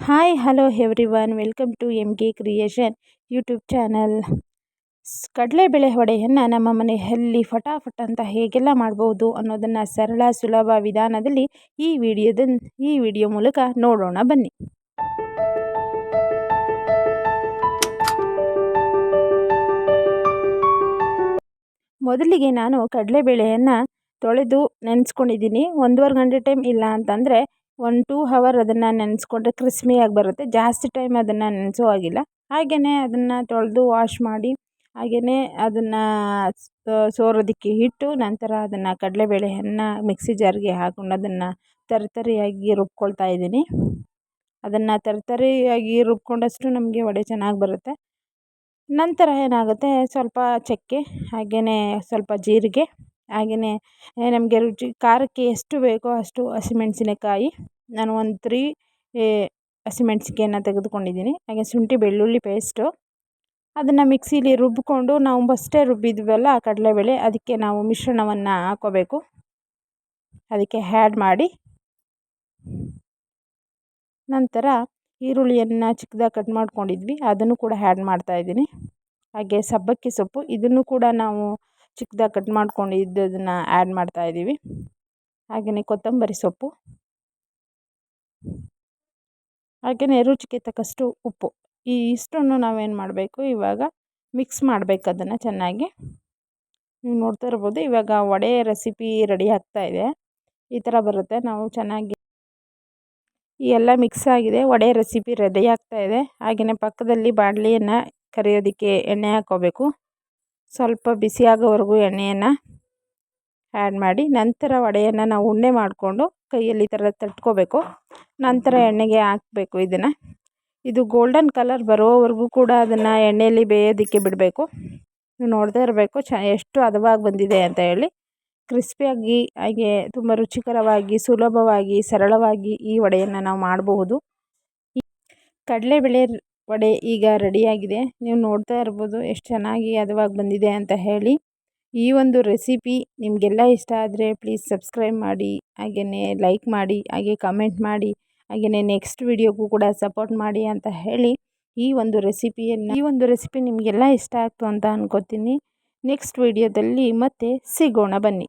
Hi hello everyone welcome to M K creation YouTube channel ಕಡಲೆಬೇಳೆ ವಡೆಯನ್ನು ನಮ್ಮ ಮನೆಯಲ್ಲಿ ಫಟಾಫಟ್ ಅಂತ ಹೇಗೆಲ್ಲ ಮಾಡ್ಬೋದು ಅನ್ನೋದನ್ನು ಸರಳ, ಸುಲಭ ವಿಧಾನದಲ್ಲಿ ಈ ವಿಡಿಯೋದ ಈ ವಿಡಿಯೋ ಮೂಲಕ ನೋಡೋಣ ಬನ್ನಿ. ಮೊದಲಿಗೆ ನಾನು ಕಡಲೆಬೇಳೆಯನ್ನು ತೊಳೆದು ನೆನೆಸ್ಕೊಂಡಿದ್ದೀನಿ. ಒಂದೂವರೆ ಗಂಟೆ ಟೈಮ್ ಇಲ್ಲ ಅಂತಂದರೆ ಒನ್ ಟೂ ಹವರ್ ಅದನ್ನು ನೆನೆಸ್ಕೊಂಡ್ರೆ ಕ್ರಿಸ್ಮಿಯಾಗಿ ಬರುತ್ತೆ. ಜಾಸ್ತಿ ಟೈಮ್ ಅದನ್ನು ನೆನೆಸೋ ಹಾಗಿಲ್ಲ. ಹಾಗೆಯೇ ಅದನ್ನು ತೊಳೆದು ವಾಶ್ ಮಾಡಿ ಹಾಗೆಯೇ ಅದನ್ನು ಸೋರೋದಕ್ಕೆ ಇಟ್ಟು ನಂತರ ಅದನ್ನು ಕಡಲೆಬೇಳೆಯನ್ನು ಮಿಕ್ಸಿ ಜಾರ್ಗೆ ಹಾಕ್ಕೊಂಡು ಅದನ್ನು ತರಿತರಿಯಾಗಿ ರುಬ್ಕೊಳ್ತಾ ಇದ್ದೀನಿ. ಅದನ್ನು ತರಿತರಿಯಾಗಿ ರುಬ್ಕೊಂಡಷ್ಟು ನಮಗೆ ವಡೆ ಚೆನ್ನಾಗಿ ಬರುತ್ತೆ. ನಂತರ ಏನಾಗುತ್ತೆ? ಸ್ವಲ್ಪ ಚಕ್ಕೆ ಹಾಗೆಯೇ ಸ್ವಲ್ಪ ಜೀರಿಗೆ ಹಾಗೆಯೇ ನಮಗೆ ರುಚಿ, ಖಾರಕ್ಕೆ ಎಷ್ಟು ಬೇಕೋ ಅಷ್ಟು ಹಸಿಮೆಣಸಿನಕಾಯಿ. ನಾನು ಒಂದು ತ್ರೀ ಹಸಿಮೆಣ್ಸಿನ್ಕಾಯಿನ ತೆಗೆದುಕೊಂಡಿದ್ದೀನಿ. ಹಾಗೆ ಶುಂಠಿ, ಬೆಳ್ಳುಳ್ಳಿ ಪೇಸ್ಟು. ಅದನ್ನು ಮಿಕ್ಸಿಲಿ ರುಬ್ಬಿಕೊಂಡು ನಾವು ಫಸ್ಟೇ ರುಬ್ಬಿದ್ವಲ್ಲ ಕಡಲೆಬೇಳೆ, ಅದಕ್ಕೆ ನಾವು ಮಿಶ್ರಣವನ್ನು ಹಾಕ್ಕೋಬೇಕು. ಅದಕ್ಕೆ ಹ್ಯಾಡ್ ಮಾಡಿ. ನಂತರ ಈರುಳ್ಳಿಯನ್ನು ಚಿಕ್ಕದಾಗಿ ಕಟ್ ಮಾಡ್ಕೊಂಡಿದ್ವಿ. ಅದನ್ನು ಕೂಡ ಹ್ಯಾಡ್ ಮಾಡ್ತಾಯಿದ್ದೀನಿ ಹಾಗೆ ಸಬ್ಬಕ್ಕಿ ಸೊಪ್ಪು, ಇದನ್ನು ಕೂಡ ನಾವು ಚಿಕ್ಕದಾಗಿ ಕಟ್ ಮಾಡ್ಕೊಂಡಿದ್ದದನ್ನು ಆ್ಯಡ್ ಮಾಡ್ತಾಯಿದ್ದೀವಿ ಹಾಗೆಯೇ ಕೊತ್ತಂಬರಿ ಸೊಪ್ಪು. ಹಾಗೆಯೇ ರುಚಿಗೆ ತಕ್ಕಷ್ಟು ಉಪ್ಪು. ಈ ಇಷ್ಟನ್ನು ನಾವೇನು ಮಾಡಬೇಕು? ಇವಾಗ ಮಿಕ್ಸ್ ಮಾಡಬೇಕು ಅದನ್ನು ಚೆನ್ನಾಗಿ. ನೀವು ನೋಡ್ತಾ ಇರ್ಬೋದು, ಇವಾಗ ವಡೆ ರೆಸಿಪಿ ರೆಡಿ ಆಗ್ತಾ ಇದೆ. ಈ ಥರ ಬರುತ್ತೆ. ನಾವು ಚೆನ್ನಾಗಿ ಈ ಎಲ್ಲ ಮಿಕ್ಸ್ ಆಗಿದೆ, ವಡೆ ರೆಸಿಪಿ ರೆಡಿ ಆಗ್ತಾ ಇದೆ. ಹಾಗೆಯೇ ಪಕ್ಕದಲ್ಲಿ ಬಾಣಲಿಯನ್ನು ಕರಿಯೋದಕ್ಕೆ ಎಣ್ಣೆ ಹಾಕ್ಕೋಬೇಕು. ಸ್ವಲ್ಪ ಬಿಸಿಯಾಗೋವರೆಗೂ ಎಣ್ಣೆಯನ್ನು ಆ್ಯಡ್ ಮಾಡಿ ನಂತರ ವಡೆಯನ್ನು ನಾವು ಉಂಡೆ ಮಾಡಿಕೊಂಡು ಕೈಯಲ್ಲಿ ಈ ಥರ ತಟ್ಕೋಬೇಕು. ನಂತರ ಎಣ್ಣೆಗೆ ಹಾಕಬೇಕು ಇದನ್ನು. ಇದು ಗೋಲ್ಡನ್ ಕಲರ್ ಬರೋವರೆಗೂ ಕೂಡ ಅದನ್ನು ಎಣ್ಣೆಯಲ್ಲಿ ಬೇಯೋದಕ್ಕೆ ಬಿಡಬೇಕು. ನೋಡ್ತಾ ಇರಬೇಕು ಚ ಎಷ್ಟು ಹದವಾಗಿ ಬಂದಿದೆ ಅಂತ ಹೇಳಿ. ಕ್ರಿಸ್ಪಿಯಾಗಿ ಹಾಗೆ ತುಂಬ ರುಚಿಕರವಾಗಿ ಸುಲಭವಾಗಿ ಸರಳವಾಗಿ ಈ ವಡೆಯನ್ನು ನಾವು ಮಾಡಬಹುದು. ಕಡಲೆಬೇಳೆ ವಡೆ ಈಗ ರೆಡಿಯಾಗಿದೆ. ನೀವು ನೋಡ್ತಾ ಇರ್ಬೋದು ಎಷ್ಟು ಚೆನ್ನಾಗಿ ಹದವಾಗಿ ಬಂದಿದೆ ಅಂತ ಹೇಳಿ. ಈ ಒಂದು ರೆಸಿಪಿ ನಿಮಗೆಲ್ಲ ಇಷ್ಟ ಆದರೆ ಪ್ಲೀಸ್ ಸಬ್ಸ್ಕ್ರೈಬ್ ಮಾಡಿ ಹಾಗೆಯೇ ಲೈಕ್ ಮಾಡಿ, ಹಾಗೆ ಕಮೆಂಟ್ ಮಾಡಿ ಹಾಗೆಯೇ ನೆಕ್ಸ್ಟ್ ವಿಡಿಯೋಗೂ ಕೂಡ ಸಪೋರ್ಟ್ ಮಾಡಿ ಅಂತ ಹೇಳಿ ಈ ಒಂದು ರೆಸಿಪಿಯನ್ನು, ಈ ಒಂದು ರೆಸಿಪಿ ನಿಮಗೆಲ್ಲ ಇಷ್ಟ ಆಗ್ತು ಅಂತ ಅಂದ್ಕೋತೀನಿ ನೆಕ್ಸ್ಟ್ ವಿಡಿಯೋದಲ್ಲಿ ಮತ್ತೆ ಸಿಗೋಣ ಬನ್ನಿ.